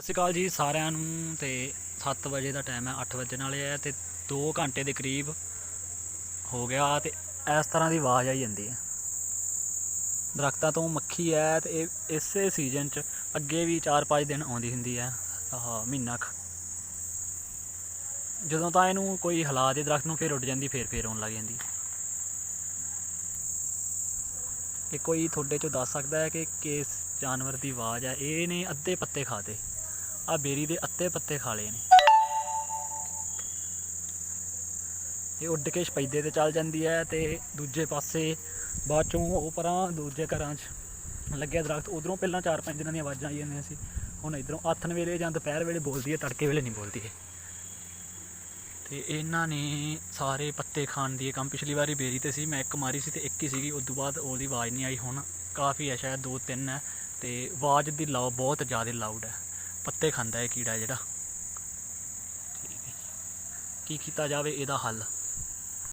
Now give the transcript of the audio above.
ਸਤਿ ਸ਼੍ਰੀ ਅਕਾਲ ਜੀ ਸਾਰਿਆਂ ਨੂੰ ਤੇ 7 ਵਜੇ ਦਾ ਟਾਈਮ ਹੈ 8 ਵਜਣ ਵਾਲੇ ਆ ਤੇ 2 ਘੰਟੇ ਦੇ ਕਰੀਬ ਹੋ ਗਿਆ ਤੇ ਇਸ ਤਰ੍ਹਾਂ ਦੀ ਆਵਾਜ਼ ਆਈ ਜਾਂਦੀ ਹੈ। ਦਰਖਤਾਂ ਤੋਂ ਮੱਖੀ ਹੈ ਤੇ ਇਹ ਇਸੇ ਸੀਜ਼ਨ 'ਚ ਅੱਗੇ ਵੀ 4-5 ਦਿਨ ਆਉਂਦੀ ਹੁੰਦੀ ਹੈ, ਆਹ ਮਹੀਨਾ ਕੁ। ਜਦੋਂ ਤਾਂ ਇਹਨੂੰ ਕੋਈ ਹਾਲਾਤ ਦੇ ਦਰਖਤ ਨੂੰ ਫੇਰ ਉੱਡ ਜਾਂਦੀ, ਫੇਰ ਫੇਰ ਆਉਣ ਲੱਗ ਜਾਂਦੀ। ਇਹ ਕੋਈ ਤੁਹਾਡੇ ਚੋਂ ਦੱਸ ਸਕਦਾ ਹੈ ਕਿ ਕਿਸ ਜਾਨਵਰ ਦੀ ਆਵਾਜ਼ ਹੈ? ਇਹ ਨੇ ਅੱਧੇ ਪੱਤੇ ਖਾਦੇ ਆ ਬੇਰੀ ਦੇ ਅੱਤੇ ਪੱਤੇ ਖਾ ਲਏ ਨੇ। ਇਹ ਉੱਡ ਕੇ ਸਪੈਦੇ ਤੇ ਚੱਲ ਜਾਂਦੀ ਹੈ ਤੇ ਦੂਜੇ ਪਾਸੇ ਬਾਅਦ ਚੋਂ ਉਹ ਪਰਾਂ, ਦੂਜੇ ਘਰਾਂ 'ਚ ਲੱਗਿਆ ਦਰਖਤ। ਉਧਰੋਂ ਪਹਿਲਾਂ ਚਾਰ ਪੰਜ ਦਿਨਾਂ ਦੀਆਂ ਆਵਾਜ਼ਾਂ ਆਈ ਜਾਂਦੀਆਂ ਸੀ। ਹੁਣ ਇਧਰੋਂ ਆਥਣ ਵੇਲੇ ਜਾਂ ਦੁਪਹਿਰ ਵੇਲੇ ਬੋਲਦੀ ਹੈ, ਤੜਕੇ ਵੇਲੇ ਨਹੀਂ ਬੋਲਦੀ ਹੈ ਤੇ ਇਹਨਾਂ ਨੇ ਸਾਰੇ ਪੱਤੇ ਖਾਣ ਦੀ ਕੰਮ ਪਿਛਲੀ ਵਾਰੀ ਬੇਰੀ ਤੇ ਸੀ, ਮੈਂ ਇੱਕ ਮਾਰੀ ਸੀ ਤੇ ਇੱਕ ਹੀ ਸੀਗੀ, ਉਸ ਤੋਂ ਬਾਅਦ ਉਹਦੀ ਆਵਾਜ਼ ਨਹੀਂ ਆਈ। ਹੁਣ ਕਾਫੀ ਹੈ, ਸ਼ਾਇਦ ਦੋ ਤਿੰਨ ਹੈ ਤੇ ਆਵਾਜ਼ ਦੀ ਲਾਉ ਬਹੁਤ ਜ਼ਿਆਦਾ ਲਾਊਡ ਹੈ। ਪੱਤੇ ਖਾਂਦਾ ਹੈ ਕੀੜਾ ਜਿਹੜਾ। ਠੀਕ ਕੀ ਕੀਤਾ ਜਾਵੇ ਇਹਦਾ ਹੱਲ।